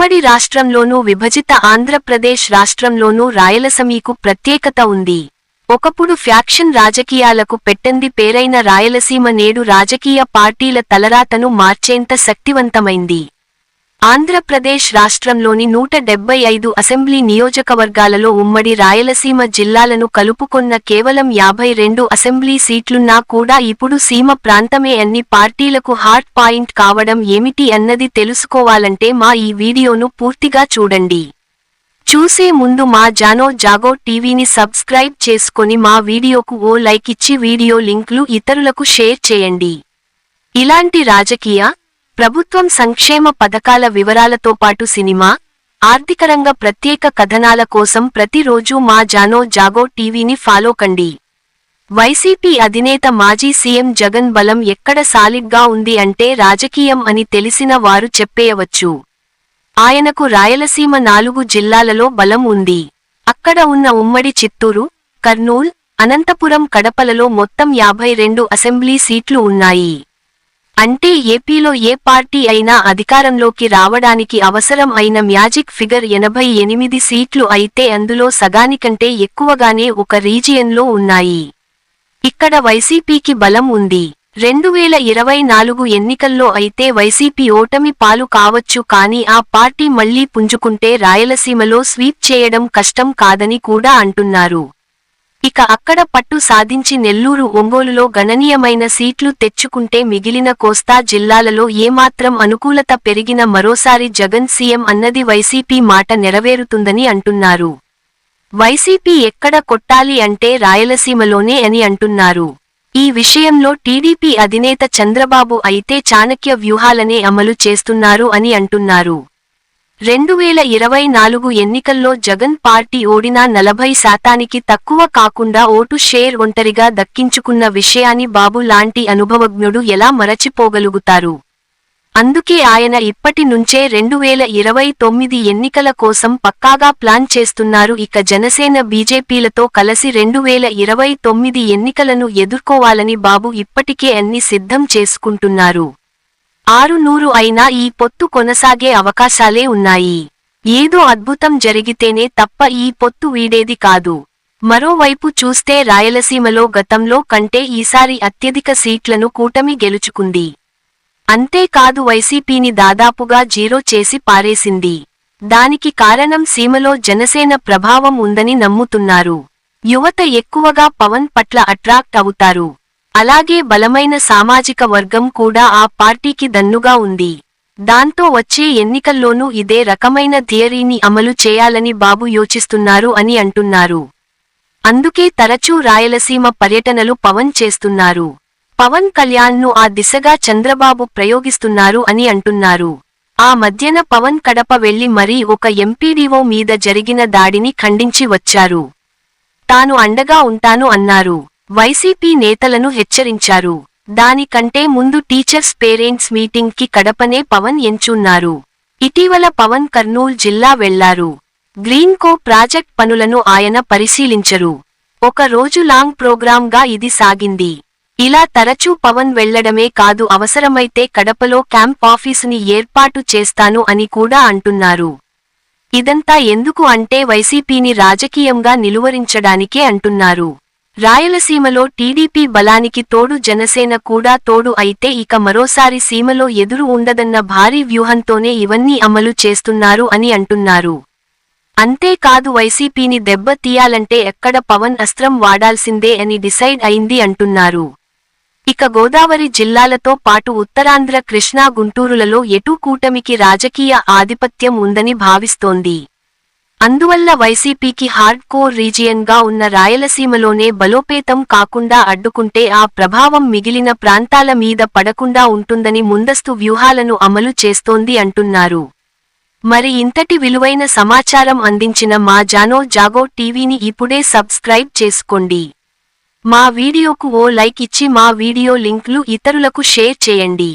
ఉమ్మడి రాష్ట్రంలోనూ విభజిత ఆంధ్రప్రదేశ్ రాష్ట్రంలోనూ రాయలసీమకు ప్రత్యేకత ఉంది. ఒకప్పుడు ఫ్యాక్షన్ రాజకీయాలకు పెట్టంది పేరైన రాయలసీమ నేడు రాజకీయ పార్టీల తలరాతను మార్చేంత శక్తివంతమైంది. ఆంధ్రప్రదేశ్ రాష్ట్రంలోని నూట డెబ్బై ఐదు అసెంబ్లీ నియోజకవర్గాలలో ఉమ్మడి రాయలసీమ జిల్లాలను కలుపుకొన్న కేవలం యాభై రెండు అసెంబ్లీ సీట్లున్నా కూడా ఇప్పుడు సీమ ప్రాంతమే అన్ని పార్టీలకు హాట్ పాయింట్ కావడం ఏమిటి అన్నది తెలుసుకోవాలంటే మా ఈ వీడియోను పూర్తిగా చూడండి. చూసే ముందు మా జానో జాగో టీవీని సబ్స్క్రైబ్ చేసుకొని మా వీడియోకు ఓ లైక్ ఇచ్చి వీడియో లింక్లు ఇతరులకు షేర్ చేయండి. ఇలాంటి రాజకీయ ప్రభుత్వం సంక్షేమ పథకాల వివరాలతో పాటు సినిమా ఆర్థికరంగ ప్రత్యేక కథనాల కోసం ప్రతిరోజూ మా జానో జాగో టీవీని ఫాలో కండి. వైసీపీ అధినేత మాజీ సీఎం జగన్ బలం ఎక్కడ సాలిడ్గా ఉంది అంటే రాజకీయం అని తెలిసిన వారు చెప్పేయవచ్చు. ఆయనకు రాయలసీమ నాలుగు జిల్లాలలో బలం ఉంది. అక్కడ ఉన్న ఉమ్మడి చిత్తూరు కర్నూల్ అనంతపురం కడపలలో మొత్తం యాభై రెండు అసెంబ్లీ సీట్లు ఉన్నాయి. అంటే ఏపీలో ఏ పార్టీ అయినా అధికారంలోకి రావడానికి అవసరం అయిన మ్యాజిక్ ఫిగర్ ఎనభై ఎనిమిది సీట్లు అయితే అందులో సగానికంటే ఎక్కువగానే ఒక రీజియన్లో ఉన్నాయి. ఇక్కడ వైసీపీకి బలం ఉంది. రెండు వేల ఇరవై నాలుగు ఎన్నికల్లో అయితే వైసీపీ ఓటమి పాలు కావచ్చు కానీ ఆ పార్టీ మళ్ళీ పుంజుకుంటే రాయలసీమలో స్వీప్ చేయడం కష్టం కాదని కూడా అంటున్నారు. ఇక అక్కడ పట్టు సాధించి నెల్లూరు ఒంగోలులో గణనీయమైన సీట్లు తెచ్చుకుంటే మిగిలిన కోస్తా జిల్లాలలో ఏమాత్రం అనుకూలత పెరిగిన మరోసారి జగన్ సీఎం అన్నది వైసీపీ మాట నెరవేరుతుందని అంటున్నారు. వైసీపీ ఎక్కడ కొట్టాలి అంటే రాయలసీమలోనే అని అంటున్నారు. ఈ విషయంలో టీడీపీ అధినేత చంద్రబాబు అయితే చాణక్య వ్యూహాలనే అమలు చేస్తున్నారు అని అంటున్నారు. రెండు వేల ఇరవై నాలుగు ఎన్నికల్లో జగన్ పార్టీ ఓడినా నలభై శాతానికి తక్కువ కాకుండా ఓటు షేర్ ఒంటరిగా దక్కించుకున్న విషయాన్ని బాబు లాంటి అనుభవజ్ఞుడు ఎలా మరచిపోగలుగుతారు? అందుకే ఆయన ఇప్పటి నుంచే రెండు వేల ఇరవై తొమ్మిది ఎన్నికల కోసం పక్కాగా ప్లాన్ చేస్తున్నారు. ఇక జనసేన బీజేపీలతో కలిసి రెండు వేల ఇరవై తొమ్మిది ఎన్నికలను ఎదుర్కోవాలని బాబు ఇప్పటికే అన్ని సిద్ధం చేసుకుంటున్నారు. ఆరు నూరు అయినా ఈ పొత్తు కొనసాగే అవకాశాలే ఉన్నాయి. ఏదో అద్భుతం జరిగితేనే తప్ప ఈ పొత్తు వీడేది కాదు. మరోవైపు చూస్తే రాయలసీమలో గతంలో కంటే ఈసారి అత్యధిక సీట్లను కూటమి గెలుచుకుంది. అంతేకాదు వైసీపీని దాదాపుగా జీరో చేసి పారేసింది. దానికి కారణం సీమలో జనసేన ప్రభావం ఉందని నమ్ముతున్నారు. యువత ఎక్కువగా పవన్ పట్ల అట్రాక్ట్ అవుతారు. అలాగే బలమైన సామాజిక వర్గం కూడా ఆ పార్టీకి దన్నుగా ఉంది. దాంతో వచ్చే ఎన్నికల్లోనూ ఇదే రకమైన థియరీని అమలు చేయాలని బాబు యోచిస్తున్నారు అని అంటున్నారు. అందుకే తరచూ రాయలసీమ పర్యటనలు పవన్ చేస్తున్నారు. పవన్ కళ్యాణ్ను ఆ దిశగా చంద్రబాబు ప్రయోగిస్తున్నారు అని అంటున్నారు. ఆ మధ్యన పవన్ కడప వెళ్ళి మరీ ఒక ఎంపీడీఓ మీద జరిగిన దాడిని ఖండించి వచ్చారు. తాను అండగా ఉంటాను అన్నారు. వైసీపీ నేతలను హెచ్చరించారు. దానికంటే ముందు టీచర్స్ పేరెంట్స్ మీటింగ్కి కడపనే పవన్ ఎంచున్నారు. ఇటీవల పవన్ కర్నూల్ జిల్లా వెళ్ళారు. గ్రీన్ కో ప్రాజెక్ట్ పనులను ఆయన పరిశీలించరు. ఒక రోజు లాంగ్ ప్రోగ్రాంగా ఇది సాగింది. ఇలా తరచూ పవన్ వెళ్ళడమే కాదు అవసరమైతే కడపలో క్యాంప్ ఆఫీసుని ఏర్పాటు చేస్తాను అని కూడా అంటున్నారు. ఇదంతా ఎందుకు అంటే వైసీపీని రాజకీయంగా నిలువరించడానికే అంటున్నారు. రాయలసీమలో టీడీపీ బలానికి తోడు జనసేన కూడా తోడు అయితే ఇక మరోసారి సీమలో ఎదురు ఉండదన్న భారీ వ్యూహంతోనే ఇవన్నీ అమలు చేస్తున్నారు అని అంటున్నారు. అంతేకాదు వైసీపీని దెబ్బ తీయాలంటే ఎక్కడ పవన్ అస్త్రం వాడాల్సిందే అని డిసైడ్ అయింది అంటున్నారు. ఇక గోదావరి జిల్లాలతో పాటు ఉత్తరాంధ్ర కృష్ణా గుంటూరులలో ఎటూ కూటమికి రాజకీయ ఆధిపత్యం ఉందని భావిస్తోంది. అందువల్ల వైసీపీకి హార్డ్ కోర్ రీజియన్గా ఉన్న రాయలసీమలోనే బలోపేతం కాకుండా అడ్డుకుంటే ఆ ప్రభావం మిగిలిన ప్రాంతాల మీద పడకుండా ఉంటుందని ముందస్తు వ్యూహాలను అమలు చేస్తోంది అంటున్నారు. మరి ఇంతటి విలువైన సమాచారం అందించిన మా జానో జాగో టీవీని ఇప్పుడే సబ్స్క్రైబ్ చేసుకోండి. మా వీడియోకు ఓ లైక్ ఇచ్చి మా వీడియో లింక్లు ఇతరులకు షేర్ చేయండి.